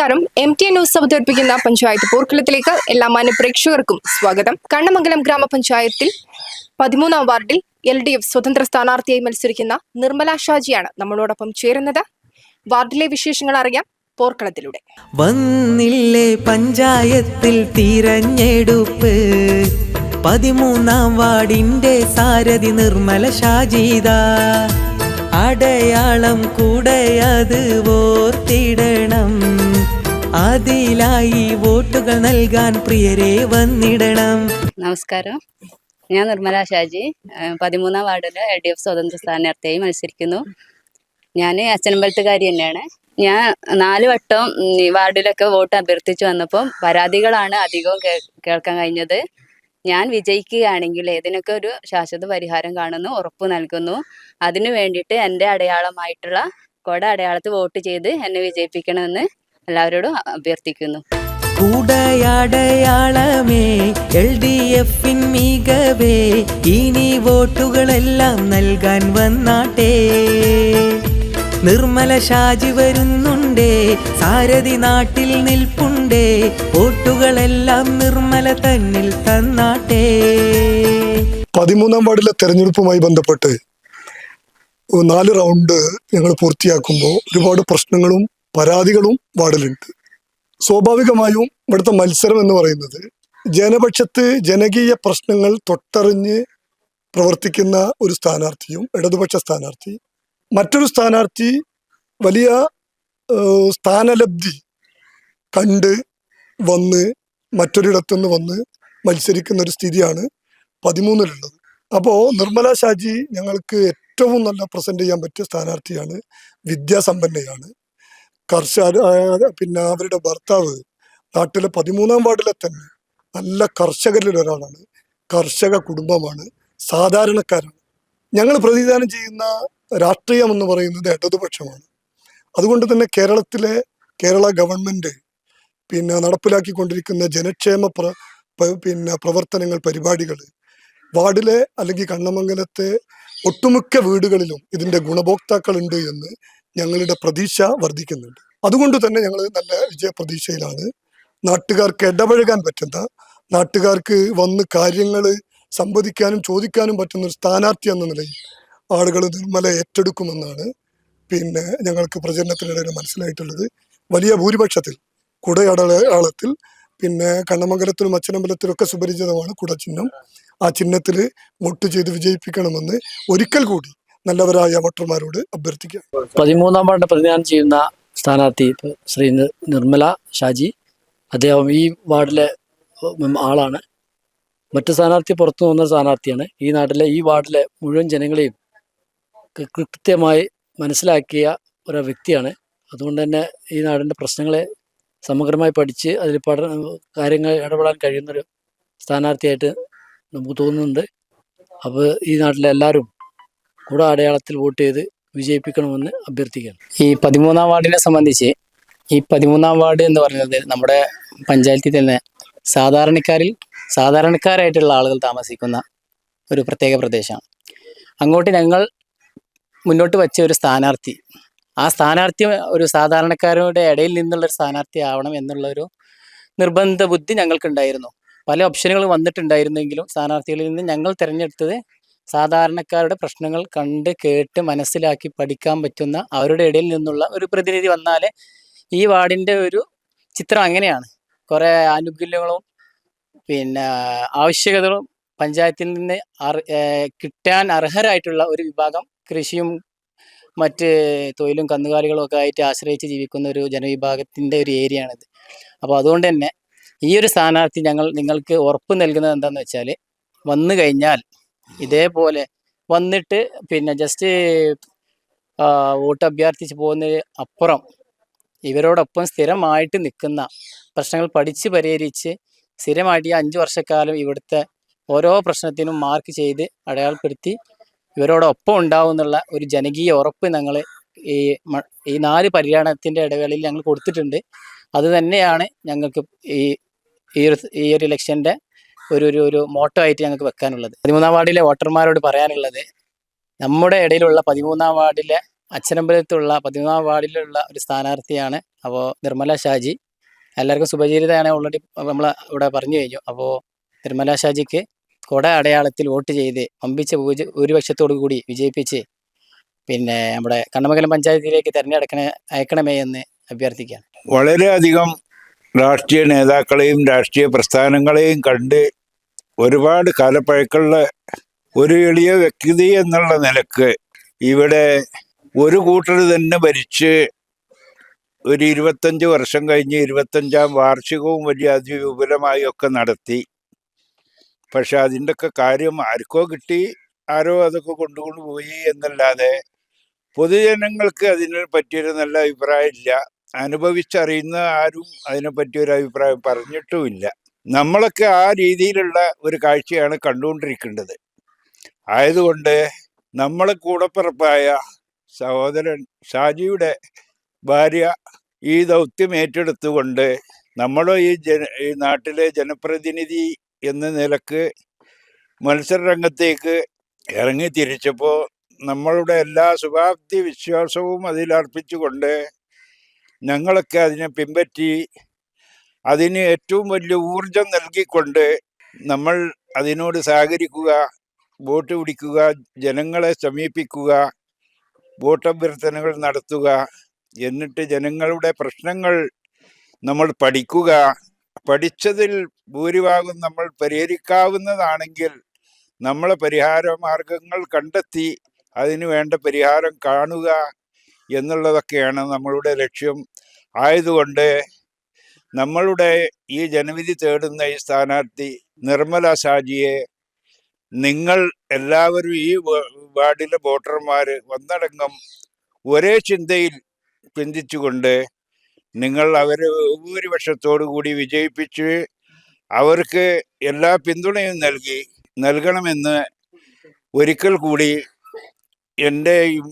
നമസ്കാരം. M T news അവതരിപ്പിക്കുന്ന പഞ്ചായത്ത് പോർക്കുളത്തിലേക്ക് എല്ലാ മാന്യപ്രേക്ഷകർക്കും സ്വാഗതം. കണ്ണമംഗലം ഗ്രാമപഞ്ചായത്തിൽ പതിമൂന്നാം വാർഡിൽ എൽ ഡി എഫ് സ്വതന്ത്ര സ്ഥാനാർത്ഥിയായി മത്സരിക്കുന്ന നിർമ്മല ഷാജിയാണ് നമ്മളോടൊപ്പം ചേരുന്നത്. വാർഡിലെ വിശേഷങ്ങൾ അറിയാം പോർക്കളത്തിലൂടെ വന്നില്ലേ പഞ്ചായത്തിൽ തിരഞ്ഞെടുപ്പ്. പതിമൂന്നാം വാർഡിന്റെ സാരഥി നിർമ്മല ഷാജിത അടയാളം കൂടെ അത് ഓർത്തിടണം. അതിലായി വോട്ടുകൾ നൽകാൻ പ്രിയരെ വന്നിടണം. നമസ്കാരം. ഞാൻ നിർമ്മല ഷാജി പതിമൂന്നാം വാർഡിലെ എൽ ഡി എഫ് സ്വതന്ത്ര സ്ഥാനാർത്ഥിയായി മത്സരിക്കുന്നു. ഞാൻ അച്ഛനമ്പലത്തുകാരി തന്നെയാണ്. ഞാൻ നാല് വട്ടം വാർഡിലൊക്കെ വോട്ട് അഭ്യർത്ഥിച്ചു വന്നപ്പം പരാതികളാണ് അധികവും കേൾക്കാൻ കഴിഞ്ഞത്. ഞാൻ വിജയിക്കുകയാണെങ്കിൽ ഇതിനൊക്കെ ഒരു ശാശ്വത പരിഹാരം കാണുന്നു ഉറപ്പ് നൽകുന്നു. അതിനു വേണ്ടിയിട്ട് എന്റെ അടയാളമായിട്ടുള്ള കൊട അടയാളത്തിൽ വോട്ട് ചെയ്ത് എന്നെ വിജയിപ്പിക്കണമെന്ന് എല്ലാവരോടും അഭ്യർത്ഥിക്കുന്നു. കൂടയാടയാളമേ എൽ ഡി എഫിൻ മികവേ ഇനി വോട്ടുകളെല്ലാം നൽകാൻ വന്നാട്ടേ. നിർമ്മല ഷാജി വരുന്നുണ്ടേ സാരഥി നാട്ടിൽ നിൽപ്പുണ്ടേ വോട്ടുകളെല്ലാം നിർമ്മല തന്നിൽ തന്നാട്ടേ. പതിമൂന്നാം വാർഡിലെ തെരഞ്ഞെടുപ്പുമായി ബന്ധപ്പെട്ട് നാല് റൗണ്ട് ഞങ്ങൾ പൂർത്തിയാക്കുമ്പോൾ ഒരുപാട് പ്രശ്നങ്ങളും പരാതികളും വാർഡിലുണ്ട് സ്വാഭാവികമായും ഇവിടുത്തെ മത്സരം എന്ന് പറയുന്നത് ജനപക്ഷത്ത് ജനകീയ പ്രശ്നങ്ങൾ തൊട്ടറിഞ്ഞ് പ്രവർത്തിക്കുന്ന ഒരു സ്ഥാനാർത്ഥിയും ഇടതുപക്ഷ സ്ഥാനാർത്ഥി. മറ്റൊരു സ്ഥാനാർത്ഥി വലിയ സ്ഥാനലബ്ധി കണ്ട് വന്ന് മറ്റൊരിടത്തുനിന്ന് വന്ന് മത്സരിക്കുന്ന ഒരു സ്ഥിതിയാണ് പതിമൂന്നിലുള്ളത്. അപ്പോൾ നിർമ്മല ഷാജി ഞങ്ങൾക്ക് ഏറ്റവും നല്ല പ്രസന്റ് ചെയ്യാൻ പറ്റിയ സ്ഥാനാർത്ഥിയാണ് വിദ്യാസമ്പന്നയാണ്. കർഷക പിന്നെ അവരുടെ ഭർത്താവ് നാട്ടിലെ പതിമൂന്നാം വാർഡിലെ തന്നെ നല്ല കർഷകരിൽ ഒരാളാണ്. കർഷക കുടുംബമാണ്. സാധാരണക്കാരാണ്. ഞങ്ങൾ പ്രതിദാനം ചെയ്യുന്ന രാഷ്ട്രീയം എന്ന് പറയുന്നത് ഇടതുപക്ഷമാണ്. അതുകൊണ്ട് തന്നെ കേരളത്തിലെ കേരള ഗവൺമെന്റ് പിന്നെ നടപ്പിലാക്കിക്കൊണ്ടിരിക്കുന്ന ജനക്ഷേമ പ്ര പിന്നെ പ്രവർത്തനങ്ങൾ പരിപാടികൾ വാർഡിലെ അല്ലെങ്കിൽ കണ്ണമംഗലത്തെ ഒട്ടുമിക്ക വീടുകളിലും ഇതിന്റെ ഗുണഭോക്താക്കളുണ്ട് എന്ന് ഞങ്ങളുടെ പ്രതീക്ഷ വർദ്ധിക്കുന്നുണ്ട്. അതുകൊണ്ട് തന്നെ ഞങ്ങൾ നല്ല വിജയപ്രതീക്ഷയിലാണ്. നാട്ടുകാർക്ക് ഇടപഴകാൻ പറ്റുന്ന നാട്ടുകാർക്ക് വന്ന് കാര്യങ്ങൾ സംവദിക്കാനും ചോദിക്കാനും പറ്റുന്ന ഒരു സ്ഥാനാർത്ഥി എന്ന നിലയിൽ ആളുകൾ നിർമ്മല ഏറ്റെടുക്കുമെന്നാണ് പിന്നെ ഞങ്ങൾക്ക് പ്രചരണത്തിനിടയിൽ മനസ്സിലായിട്ടുള്ളത്. വലിയ ഭൂരിപക്ഷത്തിൽ കുടയടയാളത്തിൽ പിന്നെ കണ്ണമംഗലത്തിലും അച്ഛനമ്പലത്തിലും ഒക്കെ സുപരിചിതമാണ് കുടചിഹ്നം. ആ ചിഹ്നത്തിൽ വോട്ട് ചെയ്ത് വിജയിപ്പിക്കണമെന്ന് ഒരിക്കൽ കൂടി നല്ലവരായ വോട്ടർമാരോട് അഭ്യർത്ഥിക്കാം. പതിമൂന്നാം വാർഡ് പ്രതിനിധാനം ചെയ്യുന്ന സ്ഥാനാർത്ഥി ശ്രീ നിർമ്മല ഷാജി. അദ്ദേഹം ഈ വാർഡിലെ ആളാണ്. മറ്റു സ്ഥാനാർത്ഥി പുറത്തു നിന്ന സ്ഥാനാർത്ഥിയാണ്. ഈ നാട്ടിലെ ഈ വാർഡിലെ മുഴുവൻ ജനങ്ങളെയും കൃത്യമായി മനസ്സിലാക്കിയ ഒരു വ്യക്തിയാണ്. അതുകൊണ്ട് തന്നെ ഈ നാടിന്റെ പ്രശ്നങ്ങളെ സമഗ്രമായി പഠിച്ച് അതിൽ പഠന കാര്യങ്ങൾ ഇടപെടാൻ കഴിയുന്നൊരു സ്ഥാനാർത്ഥിയായിട്ട് നമുക്ക് തോന്നുന്നുണ്ട്. അപ്പോൾ ഈ നാട്ടിലെ എല്ലാവരും കൂടെ അടയാളത്തിൽ വോട്ട് ചെയ്ത് വിജയിപ്പിക്കണമെന്ന് അഭ്യർത്ഥിക്കുകയാണ് ഈ പതിമൂന്നാം വാർഡിനെ സംബന്ധിച്ച് ഈ പതിമൂന്നാം വാർഡ് എന്ന് പറയുന്നത് നമ്മുടെ പഞ്ചായത്തിൽ തന്നെ സാധാരണക്കാരിൽ സാധാരണക്കാരായിട്ടുള്ള ആളുകൾ താമസിക്കുന്ന ഒരു പ്രത്യേക പ്രദേശമാണ്. അങ്ങോട്ട് ഞങ്ങൾ മുന്നോട്ട് വച്ച ഒരു സ്ഥാനാർത്ഥി ആ സ്ഥാനാർത്ഥി ഒരു സാധാരണക്കാരുടെ ഇടയിൽ നിന്നുള്ള ഒരു സ്ഥാനാർത്ഥി ആവണം എന്നുള്ളൊരു നിർബന്ധ ബുദ്ധി ഞങ്ങൾക്കുണ്ടായിരുന്നു. പല ഓപ്ഷനുകൾ വന്നിട്ടുണ്ടായിരുന്നെങ്കിലും സ്ഥാനാർത്ഥികളിൽ നിന്ന് ഞങ്ങൾ തിരഞ്ഞെടുത്തത് സാധാരണക്കാരുടെ പ്രശ്നങ്ങൾ കണ്ട് കേട്ട് മനസ്സിലാക്കി പഠിക്കാൻ പറ്റുന്ന അവരുടെ ഇടയിൽ നിന്നുള്ള ഒരു പ്രതിനിധി വന്നാലേ ഈ വാർഡിന്റെ ഒരു ചിത്രം അങ്ങനെയാണ്. കുറേ ആനുകൂല്യങ്ങളും പിന്നെ ആവശ്യകതകളും പഞ്ചായത്തിൽ നിന്ന് കിട്ടാൻ അർഹരായിട്ടുള്ള ഒരു വിഭാഗം കൃഷിയും മറ്റ് തൊഴിലും കന്നുകാലികളും ഒക്കെ ആയിട്ട് ആശ്രയിച്ച് ജീവിക്കുന്ന ഒരു ജനവിഭാഗത്തിന്റെ ഒരു ഏരിയ ആണിത് അപ്പോൾ അതുകൊണ്ട് തന്നെ ഈ ഒരു സ്ഥാനാർത്ഥി ഞങ്ങൾ നിങ്ങൾക്ക് ഉറപ്പ് നൽകുന്നത് എന്താണെന്ന് വെച്ചാൽ വന്നു കഴിഞ്ഞാൽ ഇതേപോലെ വന്നിട്ട് പിന്നെ ജസ്റ്റ് വോട്ട് അഭ്യർത്ഥിച്ച് പോകുന്നതിന് അപ്പുറം ഇവരോടൊപ്പം സ്ഥിരമായിട്ട് നിൽക്കുന്ന പ്രശ്നങ്ങൾ പഠിച്ച് പരിഹരിച്ച് സ്ഥിരമായിട്ട് ഈ അഞ്ച് വർഷക്കാലം ഇവിടുത്തെ ഓരോ പ്രശ്നത്തിനും മാർക്ക് ചെയ്ത് അടയാളപ്പെടുത്തി ഇവരോടൊപ്പം ഉണ്ടാവും എന്നുള്ള ഒരു ജനകീയ ഉറപ്പ് ഞങ്ങൾ ഈ ഈ നാല് പര്യടനത്തിന്റെ ഇടവേളയിൽ ഞങ്ങൾ കൊടുത്തിട്ടുണ്ട്. അത് തന്നെയാണ് ഞങ്ങൾക്ക് ഈ ഈ ഒരു ഇലക്ഷന്റെ ഒരു ഒരു ഒരു മോട്ടോ ആയിട്ട് ഞങ്ങൾക്ക് വെക്കാനുള്ളത്. പതിമൂന്നാം വാർഡിലെ വോട്ടർമാരോട് പറയാനുള്ളത് നമ്മുടെ ഇടയിലുള്ള പതിമൂന്നാം വാർഡിലെ അച്ഛനമ്പലത്തുള്ള പതിമൂന്നാം വാർഡിലുള്ള ഒരു സ്ഥാനാർത്ഥിയാണ് അപ്പോൾ നിർമ്മല ഷാജി. എല്ലാവർക്കും സുപരിചിതയാണ് ഓൾറെഡി നമ്മൾ ഇവിടെ പറഞ്ഞു കഴിഞ്ഞു. അപ്പോൾ നിർമ്മല ഷാജിക്ക് കൊട അടയാളത്തിൽ വോട്ട് ചെയ്ത് പമ്പിച്ച പൂജ ഭൂരിപക്ഷത്തോടു കൂടി വിജയിപ്പിച്ച് പിന്നെ നമ്മുടെ കണ്ണമംഗലം പഞ്ചായത്തിലേക്ക് തിരഞ്ഞെടുക്കണ അയക്കണമേ എന്ന് അഭ്യർത്ഥിക്കുകയാണ്. വളരെയധികം രാഷ്ട്രീയ നേതാക്കളെയും രാഷ്ട്രീയ പ്രസ്ഥാനങ്ങളെയും കണ്ട് ഒരുപാട് കാലപ്പഴക്കമുള്ള ഒരു എളിയ വ്യക്തി എന്നുള്ള നിലയ്ക്ക് ഇവിടെ ഒരു കൂട്ടർ തന്നെ ഭരിച്ച് ഒരു ഇരുപത്തഞ്ച് വർഷം കഴിഞ്ഞ് ഇരുപത്തഞ്ചാം വാർഷികവും വലിയ അതിവിപുലമായി ഒക്കെ നടത്തി. പക്ഷെ അതിന്റെയൊക്കെ കാര്യം ആർക്കോ കിട്ടി ആരോ അതൊക്കെ കൊണ്ടുകൊണ്ട് പോയി എന്നല്ലാതെ പൊതുജനങ്ങൾക്ക് അതിനെ പറ്റിയൊരു നല്ല അഭിപ്രായമില്ല. അനുഭവിച്ചറിയുന്ന ആരും അതിനെ പറ്റിയൊരു അഭിപ്രായം പറഞ്ഞിട്ടുമില്ല. നമ്മളൊക്കെ ആ രീതിയിലുള്ള ഒരു കാഴ്ചയാണ് കണ്ടുകൊണ്ടിരിക്കേണ്ടത്. ആയതുകൊണ്ട് നമ്മളെ കൂടപ്പിറപ്പായ സഹോദരൻ ഷാജിയുടെ ഭാര്യ ഈ ദൗത്യം ഏറ്റെടുത്തുകൊണ്ട് നമ്മളെ ഈ ജന ഈ നാട്ടിലെ ജനപ്രതിനിധി എന്ന നിലയ്ക്ക് മത്സരരംഗത്തേക്ക് ഇറങ്ങി തിരിച്ചപ്പോൾ നമ്മളുടെ എല്ലാ ശുഭാപ്തി വിശ്വാസവും അതിലർപ്പിച്ചുകൊണ്ട് ഞങ്ങളൊക്കെ അതിനെ പിൻപറ്റി അതിന് ഏറ്റവും വലിയ ഊർജം നൽകിക്കൊണ്ട് നമ്മൾ അതിനോട് സഹകരിക്കുക ബോട്ട് പിടിക്കുക ജനങ്ങളെ സമീപിക്കുക ബോട്ട് വോട്ടഭ്യർത്ഥനകൾ നടത്തുക എന്നിട്ട് ജനങ്ങളുടെ പ്രശ്നങ്ങൾ നമ്മൾ പഠിക്കുക. പഠിച്ചതിൽ ഭൂരിഭാഗം നമ്മൾ പരിഹരിക്കാവുന്നതാണെങ്കിൽ നമ്മളെ പരിഹാര മാർഗങ്ങൾ കണ്ടെത്തി അതിനു വേണ്ട പരിഹാരം കാണുക എന്നുള്ളതൊക്കെയാണ് നമ്മളുടെ ലക്ഷ്യം. ആയതുകൊണ്ട് നമ്മളുടെ ഈ ജനവിധി തേടുന്ന ഈ സ്ഥാനാർത്ഥി നിർമ്മല ഷാജിയെ നിങ്ങൾ എല്ലാവരും ഈ വാർഡിലെ വോട്ടർമാർ ഒന്നടങ്കം ഒരേ ചിന്തയിൽ ചിന്തിച്ചുകൊണ്ട് നിങ്ങൾ അവരെ ഭൂരിപക്ഷത്തോടു കൂടി വിജയിപ്പിച്ച് അവർക്ക് എല്ലാ പിന്തുണയും നൽകി നൽകണമെന്ന് ഒരിക്കൽ കൂടി എന്റെയും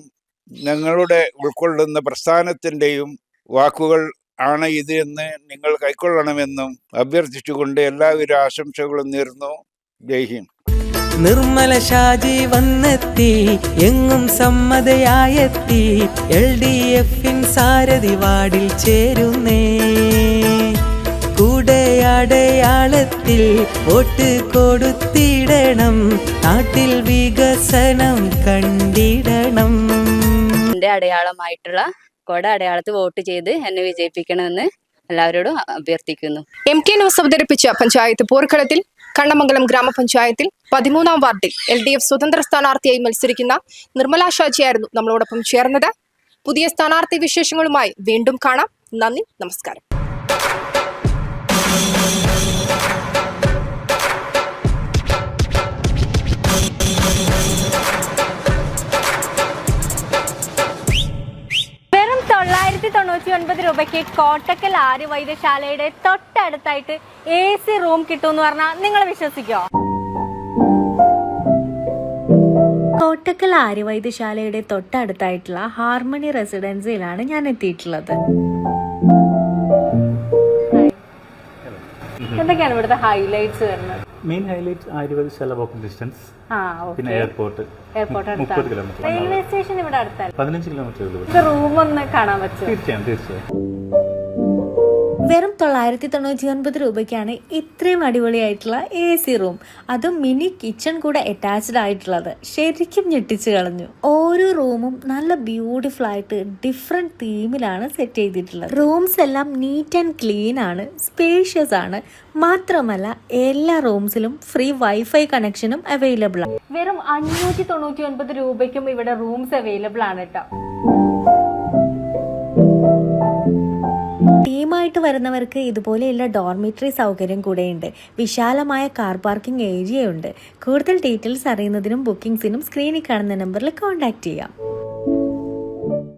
ഞങ്ങളുടെ ഉൾക്കൊള്ളുന്ന പ്രസ്ഥാനത്തിന്റെയും വാക്കുകൾ ആണ് ഇത് എന്ന് നിങ്ങൾ കൈക്കൊള്ളണമെന്നും അഭ്യർത്ഥിച്ചുകൊണ്ട് എല്ലാവിധ ആശംസകളും നേർന്നു ജയ് ഹിന്ദ്. നിർമ്മല ഷാജി വന്നെത്തി എങ്ങും സമ്മതയായെത്തി എൽ ഡി എഫിൻ സാരഥി വാർഡിൽ ചേരുന്നേ. കൂടെ അടയാളത്തിൽ വോട്ട് കൊടുത്തിടണം നാട്ടിൽ വികസനം കണ്ടിടണം. എന്റെ അടയാളമായിട്ടുള്ള കൊട അടയാളത്ത് വോട്ട് ചെയ്ത് എന്നെ വിജയിപ്പിക്കണമെന്ന് എല്ലാവരോടും അഭ്യർത്ഥിക്കുന്നു. എം കെ ന്യൂസ് അവതരിപ്പിച്ച പഞ്ചായത്ത് പോർക്കളത്തിൽ കണ്ണമംഗലം ഗ്രാമപഞ്ചായത്തിൽ പതിമൂന്നാം വാർഡിൽ എൽ ഡി എഫ് സ്വതന്ത്ര സ്ഥാനാർത്ഥിയായി മത്സരിക്കുന്ന നിർമ്മല ഷാജിയായിരുന്നു നമ്മളോടൊപ്പം ചേർന്നത്. പുതിയ സ്ഥാനാർത്ഥി വിശേഷങ്ങളുമായി വീണ്ടും കാണാം. നന്ദി നമസ്കാരം. തൊള്ളായിരത്തി തൊണ്ണൂറ്റി ഒൻപത് രൂപയ്ക്ക് കോട്ടക്കൽ ആര്യ വൈദ്യശാലയുടെ തൊട്ടടുത്തായിട്ട് എ സി റൂം കിട്ടുമെന്ന് പറഞ്ഞാൽ നിങ്ങൾ വിശ്വസിക്കോ? കോട്ടക്കൽ ആര്യ വൈദ്യശാലയുടെ തൊട്ടടുത്തായിട്ടുള്ള ഹാർമണി റെസിഡൻസിയിലാണ് ഞാൻ എത്തിയിട്ടുള്ളത്. എന്തൊക്കെയാണ് ഇവിടുത്തെ ഹൈലൈറ്റ്സ് വരുന്നത്? മെയിൻ ഹൈലൈറ്റ് ആയുർവേദശാല വാക്കിംഗ് ഡിസ്റ്റൻസ് പിന്നെ airport airport kilometre railway station ഇവിടെ അടുത്താണ് പതിനഞ്ച് കിലോമീറ്റർ റൂം ഒന്ന് കാണാൻ പറ്റും തീർച്ചയായും തീർച്ചയായും. വെറും തൊള്ളായിരത്തി തൊണ്ണൂറ്റി ഒൻപത് രൂപയ്ക്കാണ് ഇത്രയും അടിപൊളിയായിട്ടുള്ള എ സി റൂം അതും മിനി കിച്ചൺ കൂടെ അറ്റാച്ച്ഡ് ആയിട്ടുള്ളത്. ശരിക്കും ഞെട്ടിച്ചു കളഞ്ഞു. ഓരോ റൂമും നല്ല ബ്യൂട്ടിഫുൾ ആയിട്ട് ഡിഫറെന്റ് തീമിലാണ് സെറ്റ് ചെയ്തിട്ടുള്ളത്. റൂംസ് എല്ലാം നീറ്റ് ആൻഡ് ക്ലീൻ ആണ് സ്പേഷ്യസ് ആണ്. മാത്രമല്ല എല്ലാ റൂംസിലും ഫ്രീ വൈഫൈ കണക്ഷനും അവൈലബിൾ ആണ് വെറും അഞ്ഞൂറ്റി തൊണ്ണൂറ്റി ഒൻപത് രൂപയ്ക്കും ഇവിടെ റൂംസ് അവൈലബിൾ ആണ് കേട്ടോ ടീമായിട്ട് വരുന്നവർക്ക് ഇതുപോലെയുള്ള ഡോർമിറ്ററി സൗകര്യം കൂടെയുണ്ട്. വിശാലമായ കാർ പാർക്കിംഗ് ഏരിയയുണ്ട്. കൂടുതൽ ഡീറ്റെയിൽസ് അറിയുന്നതിനും ബുക്കിംഗ്സിനും സ്ക്രീനിൽ കാണുന്ന നമ്പറിൽ കോൺടാക്ട് ചെയ്യാം.